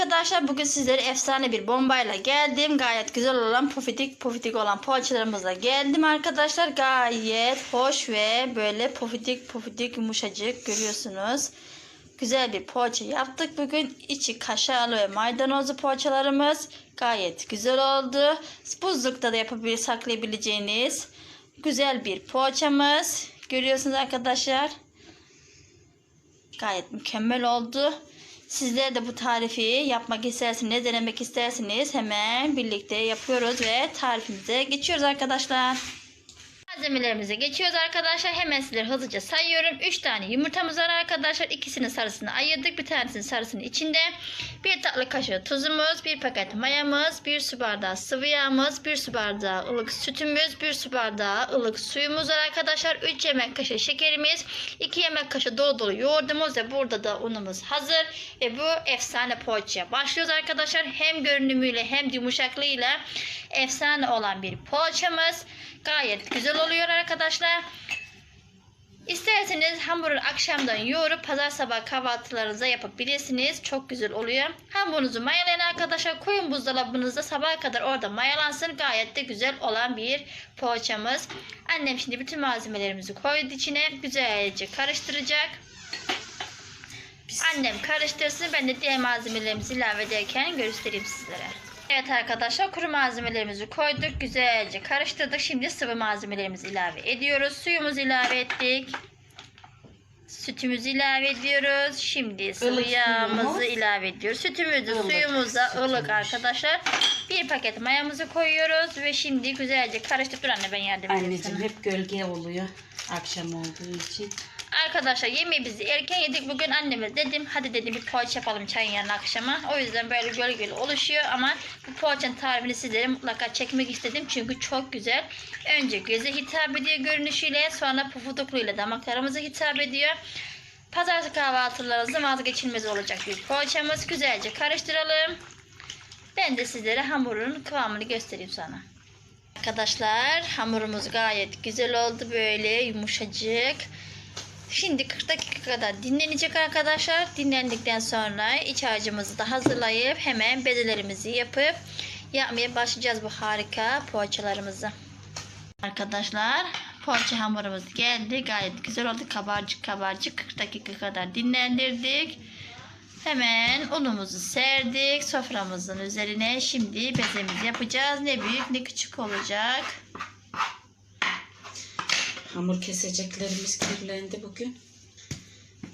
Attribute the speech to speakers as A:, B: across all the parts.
A: arkadaşlar bugün sizlere efsane bir bombayla geldim. Gayet güzel olan pofidik pofidik olan poğaçalarımızla geldim arkadaşlar. Gayet hoş ve böyle pofidik pofidik yumuşacık görüyorsunuz. Güzel bir poğaça yaptık bugün. İçi kaşarlı ve maydanozlu poğaçalarımız gayet güzel oldu. Buzlukta da yapabilir saklayabileceğiniz güzel bir poğaçamız. Görüyorsunuz arkadaşlar. Gayet mükemmel oldu. Sizler de bu tarifi yapmak isterseniz, denemek isterseniz hemen birlikte yapıyoruz ve tarifimize geçiyoruz arkadaşlar. Malzemelerimize geçiyoruz arkadaşlar. Hemen sizlere hızlıca sayıyorum. 3 tane yumurtamız var arkadaşlar. İkisinin sarısını ayırdık. Bir tanesinin sarısının içinde. 1 tatlı kaşığı tuzumuz, 1 paket mayamız, 1 su bardağı sıvı yağımız, 1 su bardağı ılık sütümüz, 1 su bardağı ılık suyumuz var arkadaşlar. 3 yemek kaşığı şekerimiz, 2 yemek kaşığı dolu dolu yoğurdumuz ve burada da unumuz hazır. Ve bu efsane poğaçaya başlıyoruz arkadaşlar. Hem görünümüyle hem yumuşaklığıyla efsane olan bir poğaçamız. Gayet güzel oluyor arkadaşlar. İsterseniz hamuru akşamdan yoğurup pazar sabah kahvaltılarınıza yapabilirsiniz. Çok güzel oluyor. Hamurunuzu mayalayın arkadaşlar. Koyun buzdolabınızda sabaha kadar orada mayalansın. Gayet de güzel olan bir poğaçamız. Annem şimdi bütün malzemelerimizi koydu içine. Güzelce karıştıracak. Annem karıştırsın. Ben de diğer malzemelerimizi ilave ederken göstereyim sizlere. Evet arkadaşlar kuru malzemelerimizi koyduk. Güzelce karıştırdık. Şimdi sıvı malzemelerimizi ilave ediyoruz. Suyumuzu ilave ettik. Sütümüzü ilave ediyoruz. Şimdi sıvı yağımızı ilave ediyoruz. Sütümüzü,
B: Ilık
A: suyumuz da ılık arkadaşlar. Bir paket mayamızı koyuyoruz ve şimdi güzelce karıştırıp dur anne ben yardım edeyim
B: Anneciğim
A: sana.
B: hep gölge oluyor akşam olduğu için.
A: Arkadaşlar yemeğimizi erken yedik. Bugün anneme dedim hadi dedim bir poğaça yapalım çayın yanına akşama. O yüzden böyle gölgeli oluşuyor ama bu poğaçanın tarifini sizlere mutlaka çekmek istedim. Çünkü çok güzel. Önce göze hitap ediyor görünüşüyle sonra pufudukluğuyla damaklarımıza hitap ediyor. Pazartesi kahvaltılarınızda vazgeçilmez olacak bir poğaçamız. Güzelce karıştıralım. Ben de sizlere hamurun kıvamını göstereyim sana. Arkadaşlar hamurumuz gayet güzel oldu böyle yumuşacık. Şimdi 40 dakika kadar dinlenecek arkadaşlar. Dinlendikten sonra iç harcımızı da hazırlayıp hemen bezelerimizi yapıp yapmaya başlayacağız bu harika poğaçalarımızı. Arkadaşlar poğaça hamurumuz geldi. Gayet güzel oldu. Kabarcık kabarcık 40 dakika kadar dinlendirdik. Hemen unumuzu serdik soframızın üzerine. Şimdi bezemizi yapacağız. Ne büyük ne küçük olacak.
B: Hamur keseceklerimiz kirlendi bugün.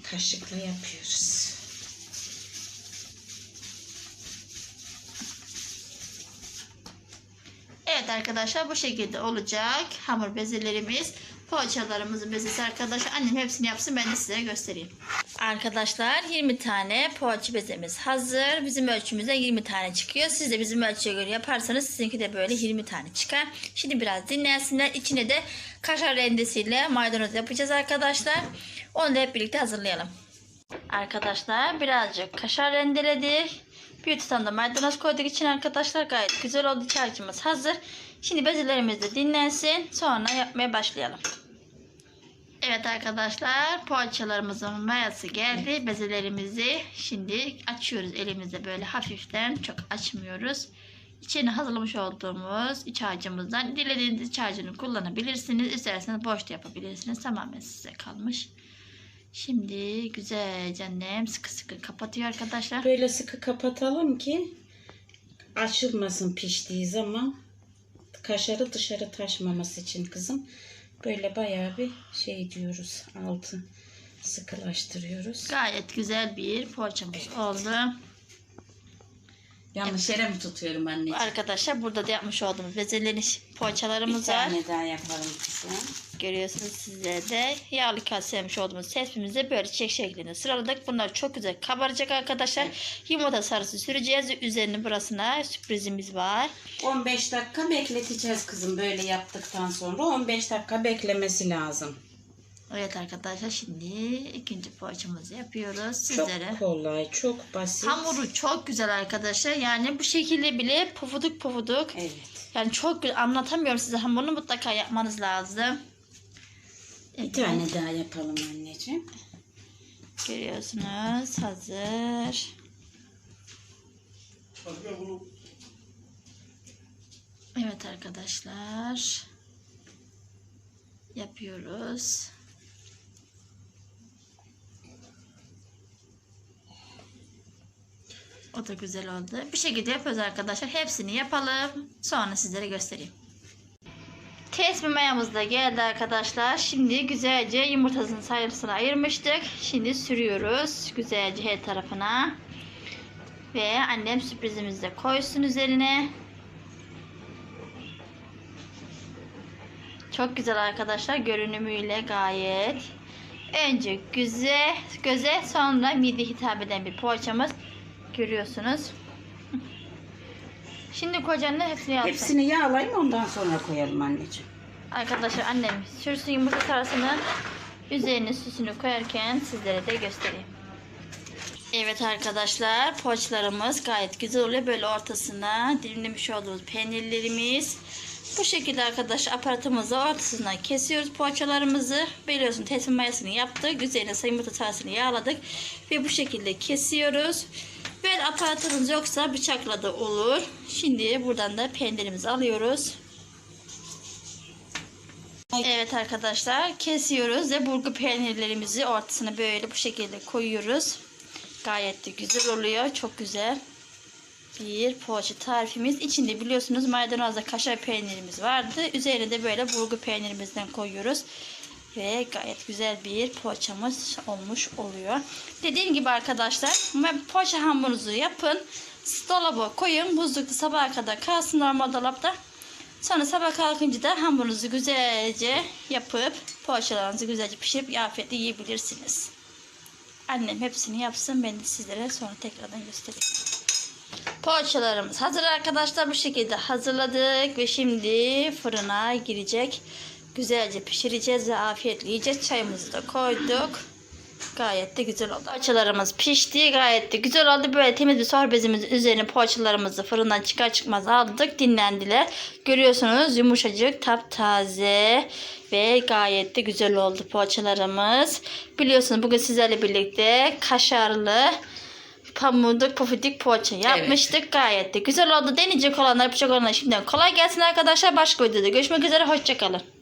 B: Kaşıkla yapıyoruz.
A: Evet arkadaşlar bu şekilde olacak. Hamur bezelerimiz. Poğaçalarımızın bezesi arkadaşlar. Annem hepsini yapsın ben de size göstereyim. Arkadaşlar 20 tane poğaça bezemiz hazır. Bizim ölçümüzde 20 tane çıkıyor. Siz de bizim ölçüye göre yaparsanız sizinki de böyle 20 tane çıkar. Şimdi biraz dinlensinler. İçine de kaşar rendesiyle maydanoz yapacağız arkadaşlar. Onu da hep birlikte hazırlayalım. Arkadaşlar birazcık kaşar rendeledik. Tutam da maydanoz koyduk için arkadaşlar gayet güzel oldu. İç harcımız hazır. Şimdi bezelerimiz de dinlensin. Sonra yapmaya başlayalım. Evet arkadaşlar poğaçalarımızın mayası geldi. Bezelerimizi şimdi açıyoruz elimizde böyle hafiften çok açmıyoruz. İçine hazırlamış olduğumuz iç harcımızdan dilediğiniz iç harcını kullanabilirsiniz. İsterseniz boş da yapabilirsiniz. Tamamen size kalmış. Şimdi güzelce annem sıkı sıkı kapatıyor arkadaşlar.
B: Böyle sıkı kapatalım ki açılmasın piştiği zaman kaşarı dışarı taşmaması için kızım. Böyle bayağı bir şey diyoruz altı sıkılaştırıyoruz.
A: Gayet güzel bir poğaçamız oldu.
B: Yanlış yere mi tutuyorum anneciğim?
A: Arkadaşlar burada da yapmış olduğumuz bezeleniş
B: Bir
A: poğaçalarımız var.
B: tane daha yapalım kızım.
A: Görüyorsunuz sizler de yağlı sermiş olduğumuz tespimizi böyle çiçek şeklinde sıraladık. Bunlar çok güzel kabaracak arkadaşlar. Yumurta sarısı süreceğiz. Üzerine burasına sürprizimiz var.
B: 15 dakika bekleteceğiz kızım böyle yaptıktan sonra 15 dakika beklemesi lazım.
A: Evet arkadaşlar şimdi ikinci poğaçamızı yapıyoruz
B: Çok
A: sizlere.
B: kolay, çok basit.
A: Hamuru çok güzel arkadaşlar. Yani bu şekilde bile pufuduk pufuduk.
B: Evet.
A: Yani çok güzel anlatamıyorum size hamurunu mutlaka yapmanız lazım.
B: Bir tane daha yapalım anneciğim.
A: Görüyorsunuz hazır. Evet arkadaşlar. Yapıyoruz. O da güzel oldu. Bir şekilde yapıyoruz arkadaşlar. Hepsini yapalım. Sonra sizlere göstereyim. Tesbih mayamız da geldi arkadaşlar. Şimdi güzelce yumurtasının sayısını ayırmıştık. Şimdi sürüyoruz. Güzelce her tarafına. Ve annem sürprizimizi de koysun üzerine. Çok güzel arkadaşlar. Görünümüyle gayet. Önce göze, göze sonra mide hitap eden bir poğaçamız. Görüyorsunuz. Şimdi kocanın hepsini yapsın.
B: Hepsini yağlayayım ondan sonra koyalım anneciğim.
A: Arkadaşlar annem sürsün yumurta sarısını üzerine süsünü koyarken sizlere de göstereyim. Evet arkadaşlar poğaçalarımız gayet güzel oluyor. Böyle ortasına dilimlemiş olduğumuz peynirlerimiz. Bu şekilde arkadaşlar aparatımızı ortasından kesiyoruz poğaçalarımızı. Biliyorsun teslim mayasını yaptık. Üzerine yumurta sarısını yağladık. Ve bu şekilde kesiyoruz. Böyle aparatınız yoksa bıçakla da olur. Şimdi buradan da peynirimizi alıyoruz. Evet arkadaşlar kesiyoruz ve burgu peynirlerimizi ortasına böyle bu şekilde koyuyoruz. Gayet de güzel oluyor. Çok güzel bir poğaça tarifimiz. İçinde biliyorsunuz maydanozla kaşar peynirimiz vardı. Üzerine de böyle burgu peynirimizden koyuyoruz. Ve gayet güzel bir poğaçamız olmuş oluyor. Dediğim gibi arkadaşlar poğaça hamurunuzu yapın. Dolaba koyun. Buzlukta sabaha kadar kalsın normal dolapta. Sonra sabah kalkınca da hamurunuzu güzelce yapıp poğaçalarınızı güzelce pişirip afiyetle yiyebilirsiniz. Annem hepsini yapsın. Ben de sizlere sonra tekrardan göstereyim. Poğaçalarımız hazır arkadaşlar. Bu şekilde hazırladık ve şimdi fırına girecek. Güzelce pişireceğiz ve afiyetle yiyeceğiz. Çayımızı da koyduk. Gayet de güzel oldu. Poğaçalarımız pişti. Gayet de güzel oldu. Böyle temiz bir sofra bezimizin üzerine poğaçalarımızı fırından çıkar çıkmaz aldık. Dinlendiler. Görüyorsunuz yumuşacık, taptaze ve gayet de güzel oldu poğaçalarımız. Biliyorsunuz bugün sizlerle birlikte kaşarlı pamuduk pufidik poğaça yapmıştık. Gayet de güzel oldu. Deneyecek olanlar, yapacak olanlar şimdiden kolay gelsin arkadaşlar. Başka videoda görüşmek üzere. Hoşçakalın.